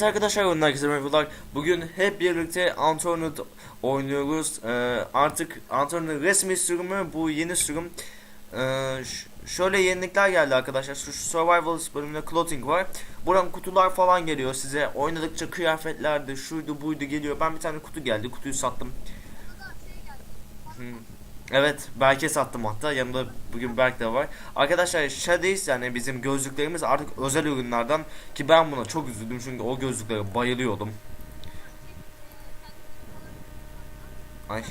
Evet arkadaşlar oyunlar herkese merhabalar. Bugün hep birlikte Unturned oynuyoruz. Ee, artık Unturned resmi sürümü bu yeni sürüm. Ee, şöyle yenilikler geldi arkadaşlar. Şu, şu Survivals bölümünde clothing var. Buradan kutular falan geliyor size. Oynadıkça kıyafetlerdi, şuydu buydu geliyor. Ben bir tane kutu geldi. Kutuyu sattım. Hmm. Evet, Berk'e sattım hatta. Yanımda bugün Berk de var. Arkadaşlar Shades yani bizim gözlüklerimiz artık özel ürünlerden ki ben buna çok üzüldüm çünkü o gözlüklere bayılıyordum. Ay.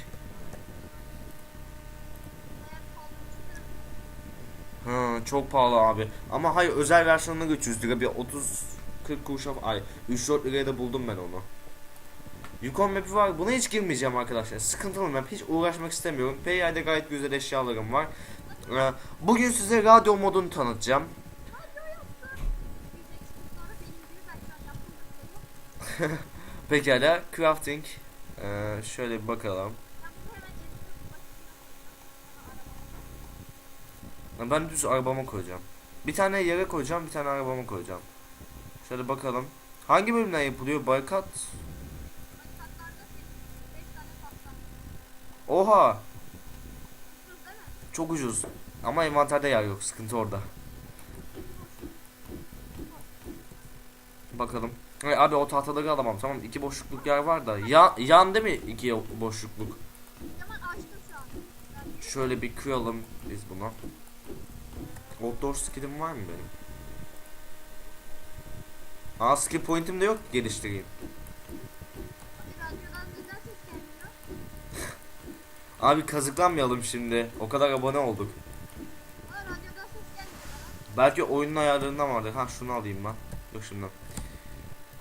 Ha, çok pahalı abi. Ama hayır özel versiyonunu 300 lira bir 30 40 kuruşa ay 3-4 liraya da buldum ben onu. Yukon map'i var. Buna hiç girmeyeceğim arkadaşlar. Sıkıntılı map. Hiç uğraşmak istemiyorum. PI'de gayet güzel eşyalarım var. Ee, Bugün size radyo modunu tanıtacağım. Pekala. Crafting. Ee, şöyle bir bakalım. Ben düz arabama koyacağım. Bir tane yere koyacağım, bir tane arabama koyacağım. Şöyle bakalım. Hangi bölümden yapılıyor? Barikat. Oha! Çok ucuz. Ama envanterde yer yok. Sıkıntı orada. Bakalım. Ay, abi o tahtaları alamam. Tamam iki boşlukluk yer var da. Ya, yan değil mi iki boşlukluk? Şöyle bir kıralım biz buna. Outdoor skill'im var mı benim? Aa skill point'im de yok geliştireyim. Abi kazıklanmayalım şimdi. O kadar abone olduk. Belki oyunun ayarlarından vardır. Ha şunu alayım ben. Yok şimdi.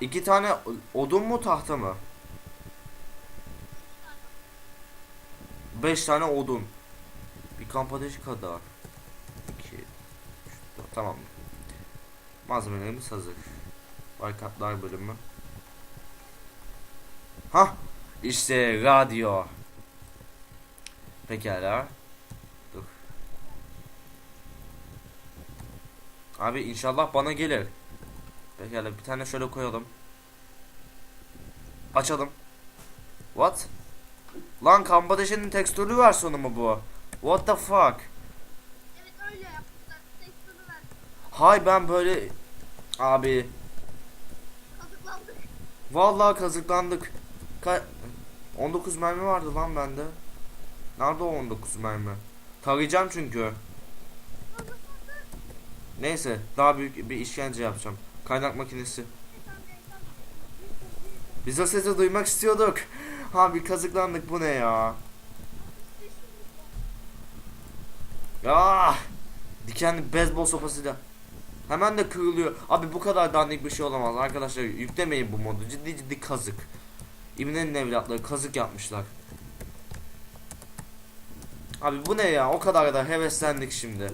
İki tane odun mu tahta mı? Beş tane odun. Bir kamp ateşi kadar. İki. üç, dört. Tamam. Malzemelerimiz hazır. Barkatlar bölümü. Ha, işte radyo. Pekala. Dur. Abi inşallah bana gelir. Pekala bir tane şöyle koyalım. Açalım. What? Lan Kambadeş'in tekstürlü versiyonu mu bu? What the fuck? Hay ben böyle abi vallahi kazıklandık. Ka 19 mermi vardı lan bende. Nerede o 19 mermi? Tarayacağım çünkü. Neyse daha büyük bir işkence yapacağım. Kaynak makinesi. Biz o sesi duymak istiyorduk. Abi kazıklandık bu ne ya? Ya dikenli bezbol sopasıyla. Hemen de kırılıyor. Abi bu kadar dandik bir şey olamaz arkadaşlar. Yüklemeyin bu modu. Ciddi ciddi kazık. İbnenin evlatları kazık yapmışlar. Abi bu ne ya? O kadar da heveslendik şimdi.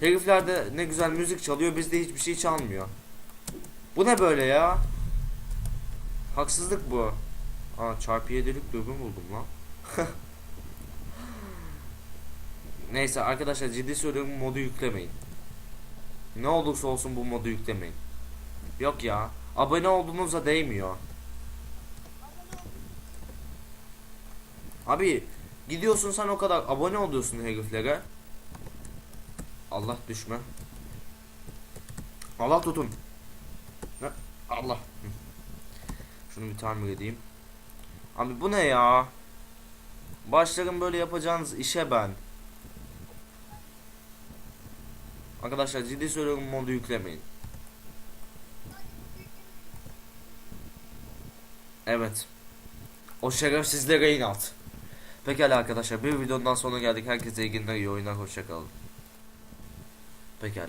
Herifler de ne güzel müzik çalıyor, bizde hiçbir şey çalmıyor. Bu ne böyle ya? Haksızlık bu. Aa çarpı yedilik dürbün buldum lan. Neyse arkadaşlar ciddi söylüyorum modu yüklemeyin. Ne olursa olsun bu modu yüklemeyin. Yok ya. Abone olduğunuzda değmiyor. Abi gidiyorsun sen o kadar abone oluyorsun heriflere. Allah düşme. Allah tutun. Allah. Şunu bir tamir edeyim. Abi bu ne ya? Başlarım böyle yapacağınız işe ben. Arkadaşlar ciddi söylüyorum modu yüklemeyin. Evet. O şerefsizlere inat. Pekala arkadaşlar bir videonun daha sonuna geldik. Herkese iyi günler, iyi oyunlar, hoşçakalın. Pekala.